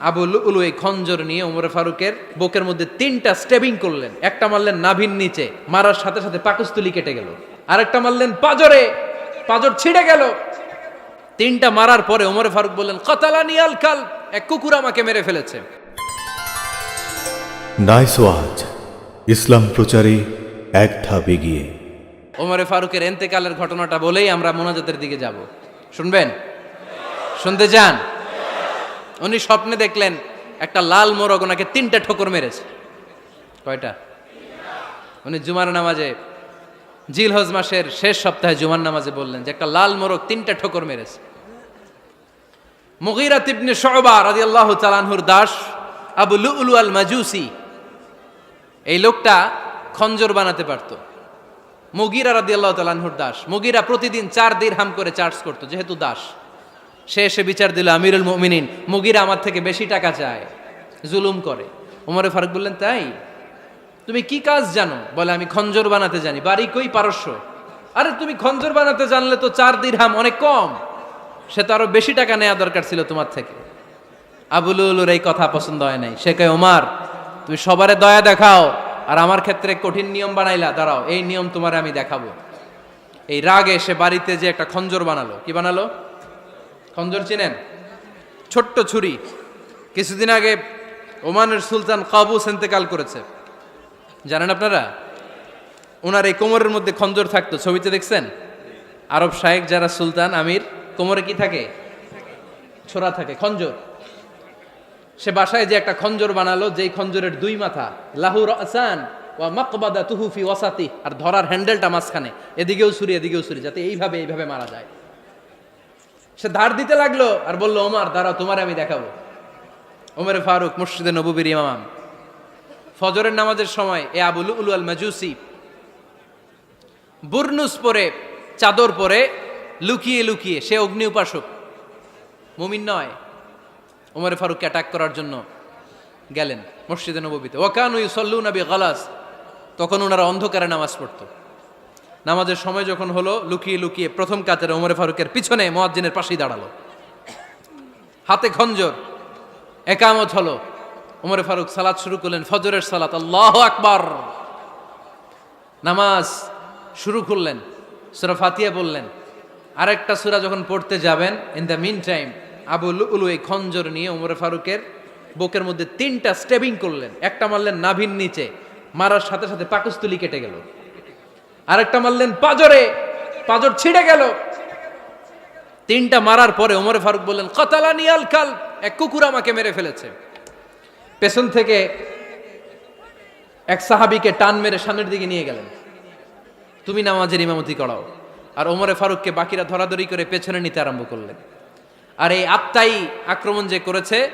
আবু লুলু এই খঞ্জর নিয়ে উমরে ফারুকের বুকের মধ্যে তিনটা স্টেবিং করলেন। একটা মারলেন নাভির নিচে মারার সাথে সাথে পাকস্থলী কেটে গেল। আরেকটা মারলেন পাজরে পাজর ছিঁড়ে গেল। তিনটা মারার পরে উমরে ফারুক বললেন কতালানি আল কাল এক কুকুর আমাকে মেরে ফেলেছে। নাইস ওয়াজ ইসলাম প্রচারে এক ধাপ এগিয়ে। ওমরে ফারুকের এন্তেকালের ঘটনাটা বলেই আমরা মোনাজাতের দিকে যাব। শুনবেন? শুনতে চান? উনি স্বপ্নে দেখলেন একটা লাল মোরগ ওনাকে তিনটা ঠোকর মেরেছে। কয়টা? উনি জুমার নামাজে জিল হজ মাসের শেষ সপ্তাহে জুমার নামাজে বললেন যে একটা লাল মোরগ তিনটা ঠোকর মেরেছে। মুগিরা তিবনে শোবা রাদিয়াল্লাহু তালানহুর দাস, আবু লুলু আল মাজুসি, এই লোকটা খঞ্জর বানাতে পারতো। মুগিরা আল্লাহ তালানহুর দাস, মুগিরা প্রতিদিন চার দিন হাম করে চার্জ করতো, যেহেতু দাস। সে এসে বিচার দিল, আমিরুল মুমিনিন, মুগিরা আমার থেকে বেশি টাকা চায়। জুলুম করে। উমরে ফারুক বললেন, তাই? তুমি কি কাজ জানো? বলে, আমি খঞ্জর বানাতে জানি। বাড়ি কই, পারস্য? আরে, তুমি খঞ্জর বানাতে জানলে তো চার দিন দিরহাম অনেক কম। সে তো আরও বেশি টাকা নেওয়া দরকার ছিল তোমার থেকে। আবুলুলুর এই কথা পছন্দ হয় নাই। সে কয় ওমার তুমি সবারে দয়া দেখাও আর আমার ক্ষেত্রে কঠিন নিয়ম বানাইলা। দাঁড়াও, এই নিয়ম তোমার আমি দেখাবো। এই রাগে সে বাড়িতে যে একটা খঞ্জর বানালো। কি বানালো? খঞ্জর চিনেন? ছোট্ট ছুরি। কিছুদিন আগে ওমানের সুলতান কাবুস ইন্তেকাল করেছে। জানেন আপনারা? ওনার এই কোমরের মধ্যে খঞ্জর থাকতো। ছবিতে দেখছেন? আরব শাহেক যারা সুলতান, আমির, কোমরে কি থাকে? ছোড়া থাকে খঞ্জর সে বাসায় যে একটা খঞ্জর বানালো, যেই খঞ্জরের দুই মাথা লাহুর আসান ওয়া মাকবাদা তুহুফি ওয়াসাতি আর ধরার হ্যান্ডেলটা মাঝখানে, এদিকেও ছুরি এদিকেও ছুরি, যাতে এইভাবে এইভাবে মারা যায়। সে ধার দিতে লাগল আর বলল, ওমার, দাঁড়াও, তোমার আমি দেখাবো। ওমর ফারুক মুর্শিদে নবুবির ইমাম। ফজরের নামাজের সময় এ আবুল উলু আল মাজুসি বুরনুস পরে, চাদর পরে লুকিয়ে লুকিয়ে, সে অগ্নি উপাসক, মুমিন নয়, ওমর ফারুককে অ্যাটাক করার জন্য গেলেন মসজিদে নবীতে ওকানু ইসল্লু নবী গালাস তখন ওনারা অন্ধকারে নামাজ পড়তো। নামাজের সময় যখন হলো, লুকিয়ে লুকিয়ে প্রথম কাতারে ওমরে ফারুকের পিছনে মোয়াজ্জিনের পাশেই দাঁড়াল। হাতে খঞ্জর, একামত হলো। ওমরে ফারুক সালাত শুরু করলেন, ফজরের সালাত, আল্লাহ আকবার। নামাজ শুরু করলেন, সুরা ফাতিয়া বললেন। আরেকটা সুরা যখন পড়তে যাবেন ইন দ্য মিন টাইম আবু উলু এই খঞ্জর নিয়ে ওমরে ফারুকের বুকের মধ্যে তিনটা স্টেবিং করলেন। একটা মারলেন নাভির নিচে, মারার সাথে সাথে পাকস্থলী কেটে গেল। আরেকটা মারলেন পাজরে। পাজর ছিঁড়ে গেল। তিনটা মারার পরে ওমরে ফারুক বললেন, কতালানি আল কাল এক কুকুর আমাকে মেরে ফেলেছে। পেছন থেকে এক সাহাবিকে টান মেরে সামনের দিকে নিয়ে গেলেন। তুমি নামাজের ইমামতি করাও। আর ওমরে ফারুককে বাকিরা ধরাধরি করে পেছনে নিতে আরম্ভ করলেন। আর এই আত্মাই আক্রমণ যে করেছে